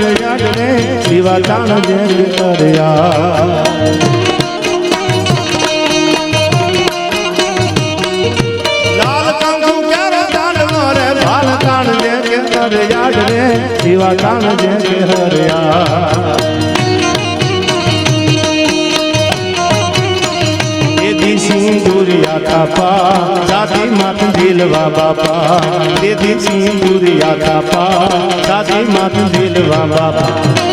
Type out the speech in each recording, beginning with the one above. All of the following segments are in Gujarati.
યાદ યાદ રે દીવા તાણ જેમ કર્યા. યાદ રે દીવા તાણ જે હરિયા સિંદુરિયા કાપા જાતિ માથ દિલવા બાપા. દેદી સિંદુરિયા કાપા માથું દિલવા બાપા.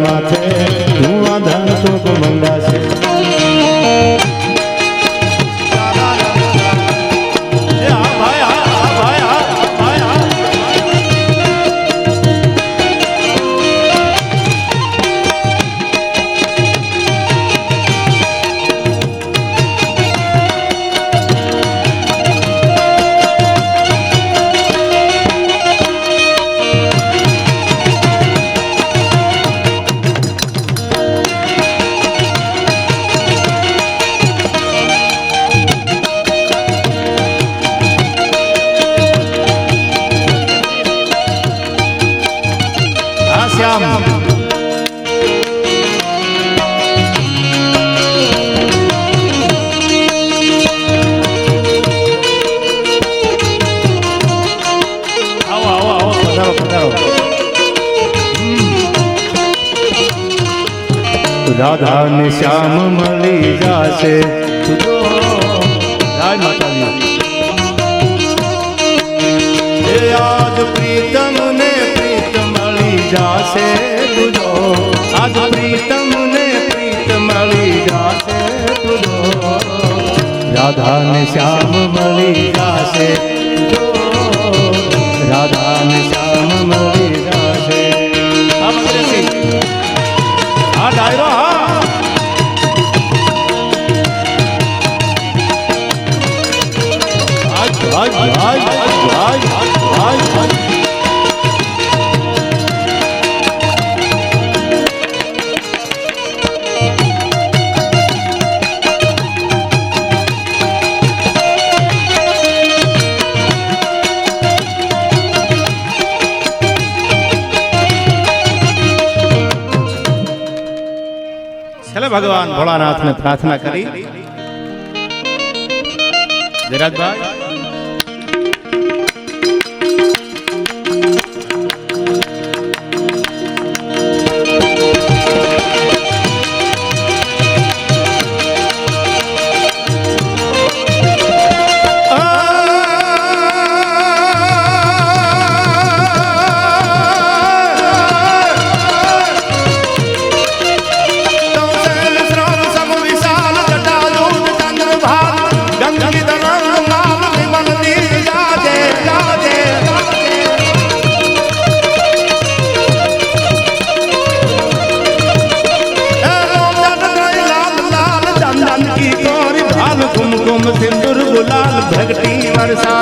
Namaste. રાધાને શ્યામ મળી જાશે. આજ પ્રીતમ ને પ્રીત મળી જાશે. તુજો. આજ પ્રીતમ ને પ્રીત મળી જાશે. તુજો. રાધાને શ્યામ મળી જાશે. રાધાને શ્યામ મળી જાશે. આ ડાયરો હા. ભગવાન ભોળાનાથને પ્રાર્થના કરી. વિરાજભાઈ Thank you.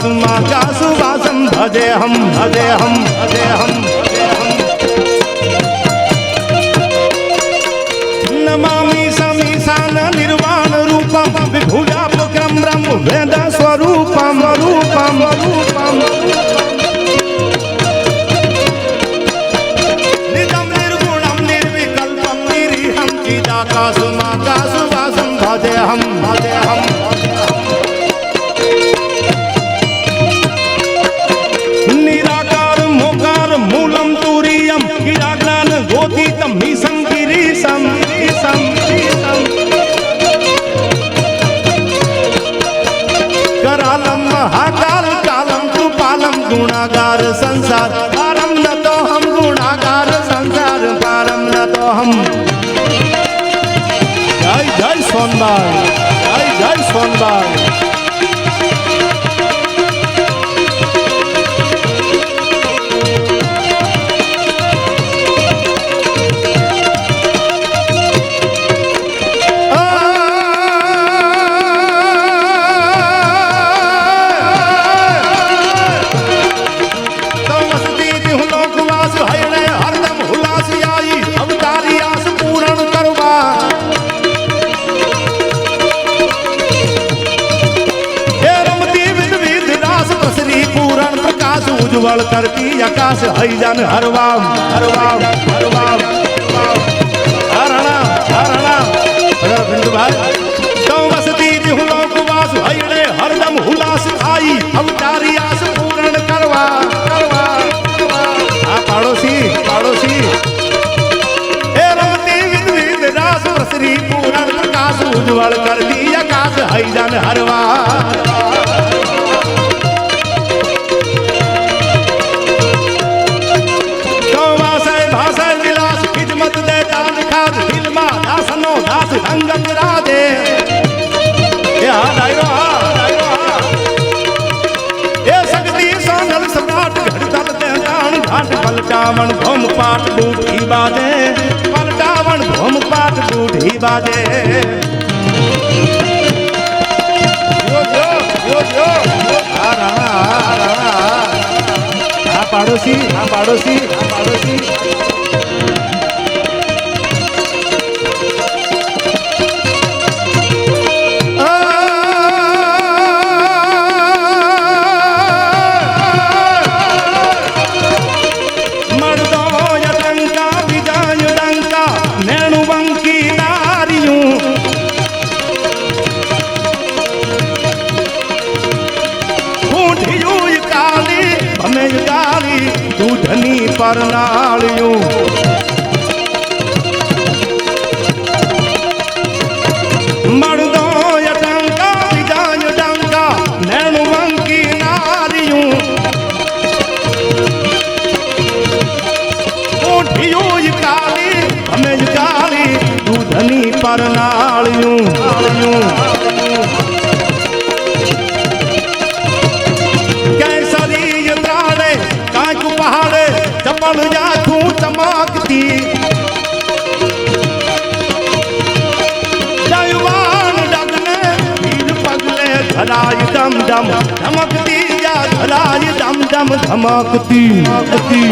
सुमा जासु वासं भजे हम भजे हम भजे हम, भजे हम ભાઈજાન હરવા પલટાવણ ભમ પાટ બુઢી બાજે પલટાવણ ભમ પાટ બુઢી બાજે. પાડોશી આ પાડોશી આ પાડોશી. ચમકતી ધરાય દમ દમ ધમકતી જા ધરાય દમ દમ ધમકતી ધમકતી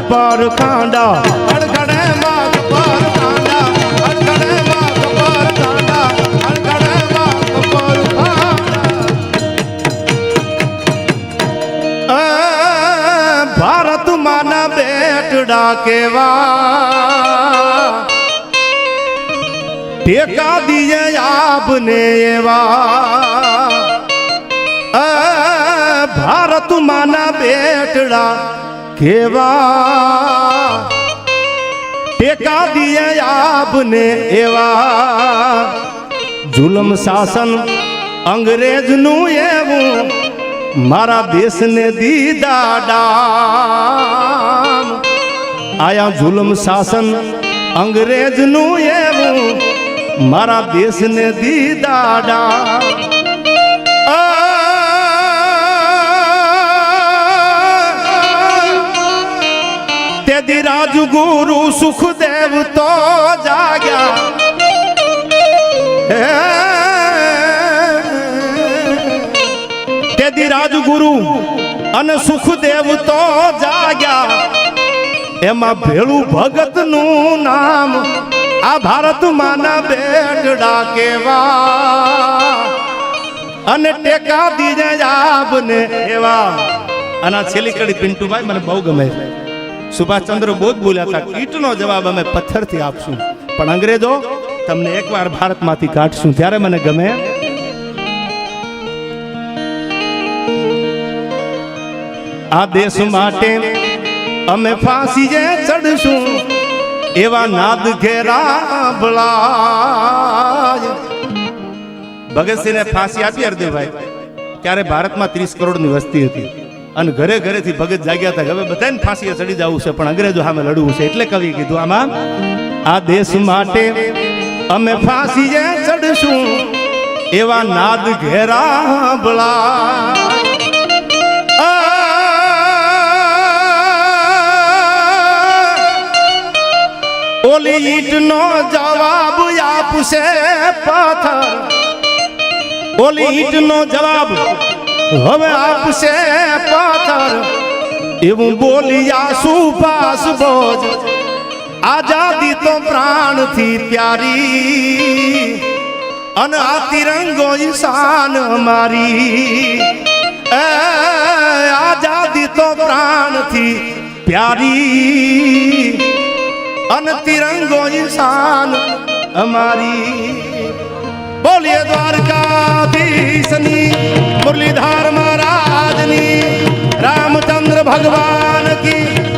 કપાર કાંડા. અડખડે માં કપાર ખાંડા અડખડે માં કપાર ખાંડા અડખડે માં કપાર ખાંડા ભારત બેટડા કેવા. ટેકા દિયે આપને એવા. ભારત માના બેટડા કેવા? ટેકા દિયે આપને એવા. જુલમ શાસન અંગ્રેજનું એવું. મારા દેશને દીધા ડામ આયા જુલમ શાસન અંગ્રેજનું એવું. મારા દેશને ડામ તેથી રાજગુરુ સુખદેવ તો જાગ્યા. તેથી રાજગુરુ અને સુખદેવ તો જાગ્યા. એમાં ભેળું ભગતનું નામ આ ભારત માના બેટડા કેવા અને ટેકા દીજે આપને એવા અને છેલ્લી કડી પિન્ટુભાઈ, મને બહુ ગમે છે. સુભાષચંદ્ર બોધ બોલ્યા હતા, કીટનો જવાબ અમે પથ્થરથી આપશું. પણ અંગ્રેજો, તમને એકવાર ભારતમાંથી કાઢશું. ત્યારે મને ગમે. આ દેશ માટે અમે ફાંસી જે ચડશું, એવા નાદ ઘેરા ભલાય. ભગતસિંહને ફાંસી આપી હરદેવભાઈ ત્યારે ભારતમાં ત્રીસ કરોડની વસ્તી હતી. અને ઘરે ઘરેથી ભગત જાગ્યા હતા હવે બધાને ફાંસીએ ચડી જવું છે, પણ અંગ્રેજો સામે લડવું છે. એટલે કવિ કીધું, આમાં આ દેશ માટે અમે ફાંસીએ ચડશું, એવા નાદ ઘેરા ભલા. ઓલી ઈટનો જવાબ આપશે પાથર. ઓલી ઈટનો જવાબ હવે આપશે પથ્થર એવું બોલિયા સુભાષ બોજ. આઝાદી તો પ્રાણથી પ્યારી, અને આ તિરંગો ઈશાન મારી આઝાદી તો પ્રાણથી પ્યારી, અને તિરંગો ઈશાન અમારી. બોલીએ દ્વારકાધીશની की रामचंद्र भगवान की